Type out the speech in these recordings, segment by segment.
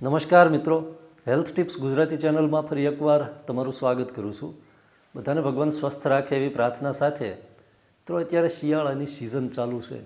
નમસ્કાર મિત્રો. Health tips Gujarati ચેનલમાં ફરી એકવાર તમારું સ્વાગત કરું છું. બધાને ભગવાન સ્વસ્થ રાખે એવી પ્રાર્થના સાથે. તો અત્યારે શિયાળાની સિઝન ચાલુ છે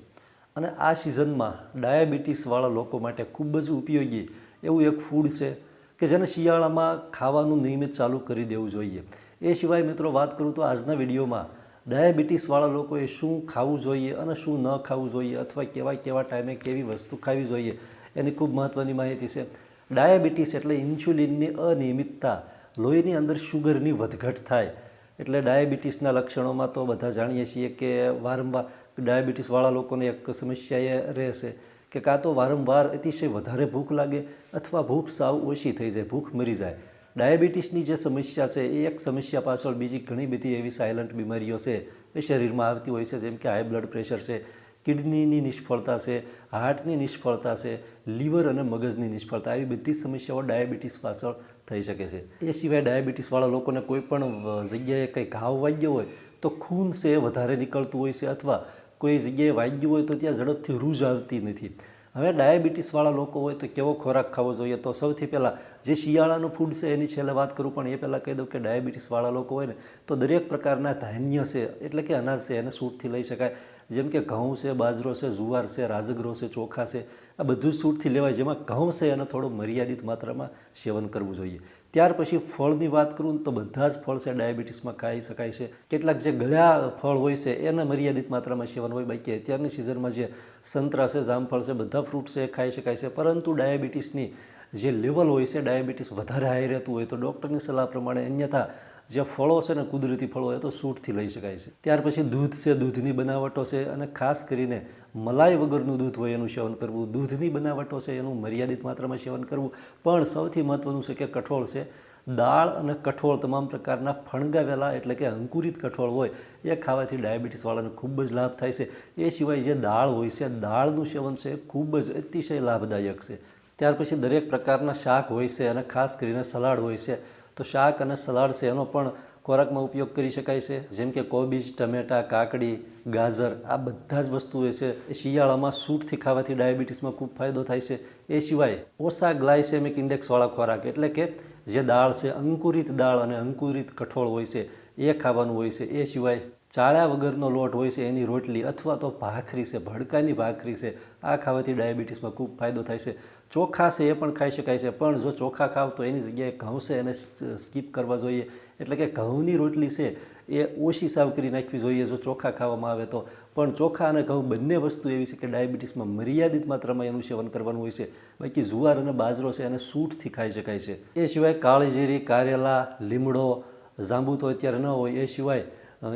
અને આ સિઝનમાં ડાયાબિટીસવાળા લોકો માટે ખૂબ જ ઉપયોગી એવું એક ફૂડ છે કે જેને શિયાળામાં ખાવાનું નિયમિત ચાલુ કરી દેવું જોઈએ. એ સિવાય મિત્રો, વાત કરું તો આજના વિડીયોમાં ડાયાબિટીસવાળા લોકોએ શું ખાવું જોઈએ અને શું ન ખાવું જોઈએ અથવા કેવા કેવા ટાઈમે કેવી વસ્તુ ખાવી જોઈએ એની ખૂબ મહત્ત્વની માહિતી છે. ડાયાબિટીસ એટલે ઇન્સ્યુલિનની અનિયમિતતા, લોહીની અંદર શુગરની વધઘટ થાય. એટલે ડાયાબિટીસના લક્ષણોમાં તો બધા જાણીએ છીએ કે વારંવાર ડાયાબિટીસવાળા લોકોને એક સમસ્યા એ રહેશે કે કાં તો વારંવાર અતિશય વધારે ભૂખ લાગે અથવા ભૂખ સાવ ઓછી થઈ જાય, ભૂખ મરી જાય. ડાયાબિટીસની જે સમસ્યા છે એ એક સમસ્યા પાછળ બીજી ઘણી બધી એવી સાયલન્ટ બીમારીઓ છે એ શરીરમાં આવતી હોય છે, જેમ કે હાઈ બ્લડ પ્રેશર છે કિડનીની નિષ્ફળતા છે, હાર્ટની નિષ્ફળતા છે, લીવર અને મગજની નિષ્ફળતા, આવી બધી સમસ્યાઓ ડાયાબિટીસ પાછળ થઈ શકે છે. એ સિવાય ડાયાબિટીસવાળા લોકોને કોઈ પણ જગ્યાએ કંઈ ઘાવ વાગ્યો હોય તો ખૂન છે, વધારે નીકળતું હોય છે અથવા કોઈ જગ્યાએ વાગ્યું હોય તો ત્યાં ઝડપથી રૂજ આવતી નથી. હવે ડાયાબિટીસવાળા લોકો હોય તો કેવો ખોરાક ખાવો જોઈએ? તો સૌથી પહેલાં જે શિયાળાનું ફૂડ છે એની છેલ્લે વાત કરું, પણ એ પહેલાં કહી દઉં કે ડાયાબિટીસવાળા લોકો હોય ને, તો દરેક પ્રકારના ધાન્ય છે, એટલે કે અનાજ છે, એને સૂટથી લઈ શકાય. જેમ કે ઘઉં છે, બાજરો છે, જુવાર છે રાજગરો છે, ચોખા છે, આ બધું જ સૂટથી લેવાય, જેમાં ઘઉં છે એને થોડું મર્યાદિત માત્રામાં સેવન કરવું જોઈએ. ત્યાર પછી ફળની વાત કરું તો બધા જ ફળ છે, ડાયાબિટીસમાં ખાઈ શકાય છે. કેટલાક જે ગળ્યા ફળ હોય છે, એના મર્યાદિત માત્રામાં સેવન હોય. બાકી અત્યારની સિઝનમાં જે સંતરા છે, જામફળ છે, બધા ફ્રૂટ છે, એ ખાઈ શકાય છે. પરંતુ ડાયાબિટીસની જે લેવલ હોય છે, ડાયાબિટીસ વધારે હાઈ રહેતું હોય તો ડૉક્ટરની સલાહ પ્રમાણે અન્યથા જે ફળો છે ને કુદરતી ફળો એ તો સૂટથી લઈ શકાય છે. ત્યાર પછી દૂધ છે, દૂધની બનાવટો છે અને ખાસ કરીને મલાઈ વગરનું દૂધ હોય એનું સેવન કરવું, દૂધની બનાવટો છે એનું મર્યાદિત માત્રામાં સેવન કરવું, પણ સૌથી મહત્ત્વનું છે કે કઠોળ છે. દાળ અને કઠોળ તમામ પ્રકારના ફણગાવેલા એટલે કે અંકુરિત કઠોળ હોય, એ ખાવાથી ડાયાબિટીસવાળાને ખૂબ જ લાભ થાય છે. એ સિવાય જે દાળ હોય છે, દાળનું સેવન છે ખૂબ જ અતિશય લાભદાયક છે. ત્યાર પછી દરેક પ્રકારના શાક હોય છે અને ખાસ કરીને સલાડ હોય છે. તો શાક અને સલાડ છે એનો પણ ખોરાકમાં ઉપયોગ કરી શકાય છે. જેમ કે કોબીજ, ટમેટા, કાકડી, ગાજર, આ બધા જ વસ્તુઓ છે. એ શિયાળામાં સૂટથી ખાવાથી ડાયાબિટીસમાં ખૂબ ફાયદો થાય છે. એ સિવાય ઓછા ગ્લાયસેમિક ઇન્ડેક્સવાળા ખોરાક એટલે કે જે દાળ છે, અંકુરિત દાળ અને અંકુરિત કઠોળ હોય છે, એ ખાવાનું હોય છે. એ સિવાય ચાળ્યા વગરનો લોટ હોય છે, એની રોટલી અથવા તો ભાખરી છે, ભડકાની ભાખરી છે, આ ખાવાથી ડાયાબિટીસમાં ખૂબ ફાયદો થાય છે. ચોખા છે એ પણ ખાઈ શકાય છે, પણ જો ચોખા ખાવ તો એની જગ્યાએ ઘઉં છે એને સ્કીપ કરવા જોઈએ. એટલે કે ઘઉંની રોટલી છે એ ઓછી સાવ કરી નાખવી જોઈએ જો ચોખા ખાવામાં આવે તો. પણ ચોખા અને ઘઉં બંને વસ્તુ એવી છે કે ડાયાબિટીસમાં મર્યાદિત માત્રામાં એનું સેવન કરવાનું હોય છે. બાકી જુવાર અને બાજરો છે એને સૂટથી ખાઈ શકાય છે. એ સિવાય કાળી જીરી, કારેલા, લીમડો, જાંબુ તો અત્યારે ન હોય, એ સિવાય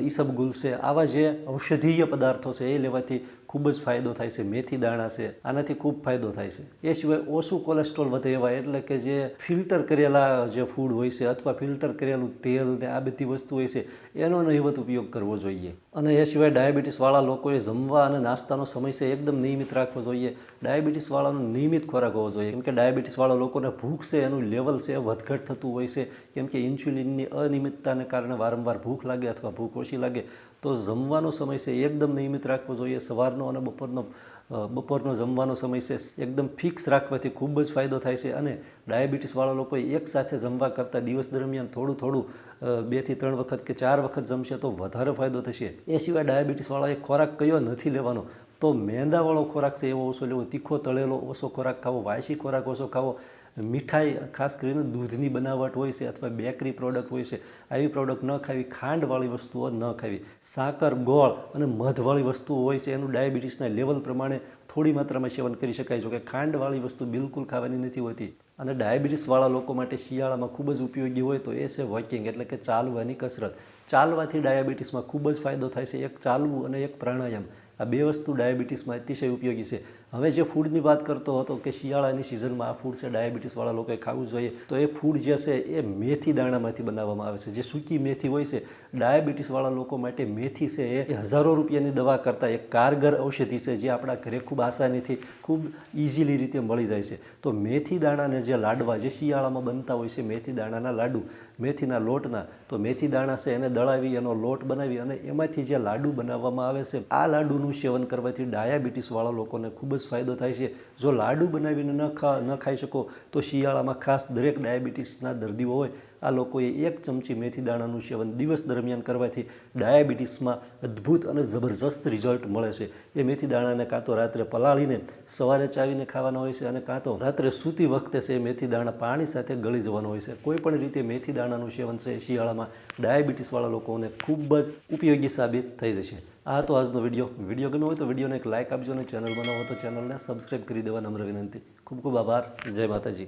ઈસબગુલ છે. આવા જે ઔષધીય પદાર્થો છે, એ લેવાથી ખૂબ જ ફાયદો થાય છે. મેથી દાણા છે, આનાથી ખૂબ ફાયદો થાય છે. એ સિવાય ઓછું કોલેસ્ટ્રોલ વધે એવા, એટલે કે જે ફિલ્ટર કરેલા જે ફૂડ હોય છે, અથવા ફિલ્ટર કરેલું તેલ ને આ બધી વસ્તુ હોય છે, એનો નહિવત ઉપયોગ કરવો જોઈએ. અને એ સિવાય ડાયાબિટીસવાળા લોકોએ જમવા અને નાસ્તાનો સમય છે, એકદમ નિયમિત રાખવો જોઈએ. ડાયાબિટીસવાળાનો નિયમિત ખોરાક હોવો જોઈએ. કેમ કે ડાયાબિટીસવાળા લોકોને ભૂખ છે, એનું લેવલ છે વધઘટ થતું હોય છે. કેમ કે ઇન્સ્યુલિનની અનિયમિતતાને કારણે વારંવાર ભૂખ લાગે અથવા ભૂખ ઓછી લાગે, તો જમવાનો સમય છે એકદમ નિયમિત રાખવો જોઈએ. સવારનો અને બપોરનો બપોરનો જમવાનો સમય છે એકદમ ફિક્સ રાખવાથી ખૂબ જ ફાયદો થાય છે અને ડાયાબિટીસવાળા એક એકસાથે જમવા કરતાં દિવસ દરમિયાન થોડું થોડું બેથી ત્રણ વખત કે ચાર વખત જમશે તો વધારે ફાયદો થશે. એ સિવાય ડાયાબિટીસવાળાએ ખોરાક કયો નથી લેવાનો. તો મેંદાવાળો ખોરાક છે, એવો ઓછો લેવો, તીખો તળેલો ઓછો ખોરાક ખાવો વાયસી ખોરાક ઓછો ખાવો, મીઠાઈ, ખાસ કરીને દૂધની બનાવટ હોય છે અથવા બેકરી પ્રોડક્ટ હોય છે, આવી પ્રોડક્ટ ન ખાવી, ખાંડવાળી વસ્તુઓ ન ખાવી. સાકર, ગોળ અને મધવાળી વસ્તુઓ હોય છે, એનું ડાયાબિટીસના લેવલ પ્રમાણે થોડી માત્રામાં સેવન કરી શકાય છે, કે ખાંડવાળી વસ્તુ બિલકુલ ખાવાની નથી હોતી. અને ડાયાબિટીસવાળા લોકો માટે શિયાળામાં ખૂબ જ ઉપયોગી હોય તો એ છે વોકિંગ, એટલે કે ચાલવાની કસરત. ચાલવાથી ડાયાબિટીસમાં ખૂબ જ ફાયદો થાય છે, એક ચાલવું અને એક પ્રાણાયામ. આ બે વસ્તુ ડાયાબિટીસમાં અતિશય ઉપયોગી છે. હવે જે ફૂડની વાત કરતો હતો કે શિયાળાની સિઝનમાં આ ફૂડ છે, ડાયાબિટીસવાળા લોકોએ ખાવું જોઈએ, તો એ ફૂડ જે છે એ મેથી દાણામાંથી બનાવવામાં આવે છે. જે સૂકી મેથી હોય છે, ડાયાબિટીસવાળા લોકો માટે મેથી છે એ હજારો રૂપિયાની દવા કરતાં એક કારગર ઔષધિ છે, જે આપણા ઘરે ખૂબ આસાનીથી, ખૂબ ઇઝીલી રીતે મળી જાય છે. તો મેથી દાણાને જે લાડવા જે શિયાળામાં બનતા હોય છે, મેથી દાણાના લાડુ મેથીના લોટના, તો મેથી દાણા છે એને દળાવી, એનો લોટ બનાવી અને એમાંથી જે લાડુ બનાવવામાં આવે છે, આ લાડુનું સેવન કરવાથી ડાયાબિટીસવાળા લોકોને ખૂબ જ ફાયદો થાય છે. જો લાડુ બનાવીને ન ખા, ન ખાઈ શકો, તો શિયાળામાં ખાસ દરેક ડાયાબિટીસના દર્દીઓ હોય આ લોકોએ એક ચમચી મેથી દાણાનું સેવન દિવસ દરમિયાન કરવાથી ડાયાબિટીસમાં અદ્ભુત અને જબરજસ્ત રિઝલ્ટ મળે છે. એ મેથી દાણાને કાં તો રાત્રે પલાળીને સવારે ચાવીને ખાવાના હોય છે અને કાં તો રાત્રે સૂતી વખતે છે મેથી દાણા પાણી સાથે ગળી જવાનો હોય છે. કોઈ પણ રીતે મેથી દાણાનું સેવન છે શિયાળામાં ડાયાબિટીસવાળા લોકોને ખૂબ જ ઉપયોગી સાબિત થઈ જશે. આ તો આજનો વીડિયો. વીડિયો ગમ્યો હોય તો વિડીયોને એક લાઇક આપજો અને ચેનલ બનાવો તો ચેનલને સબસ્ક્રાઈબ કરી દેવા નમ્ર વિનંતી. ખૂબ ખૂબ આભાર. જય માતાજી.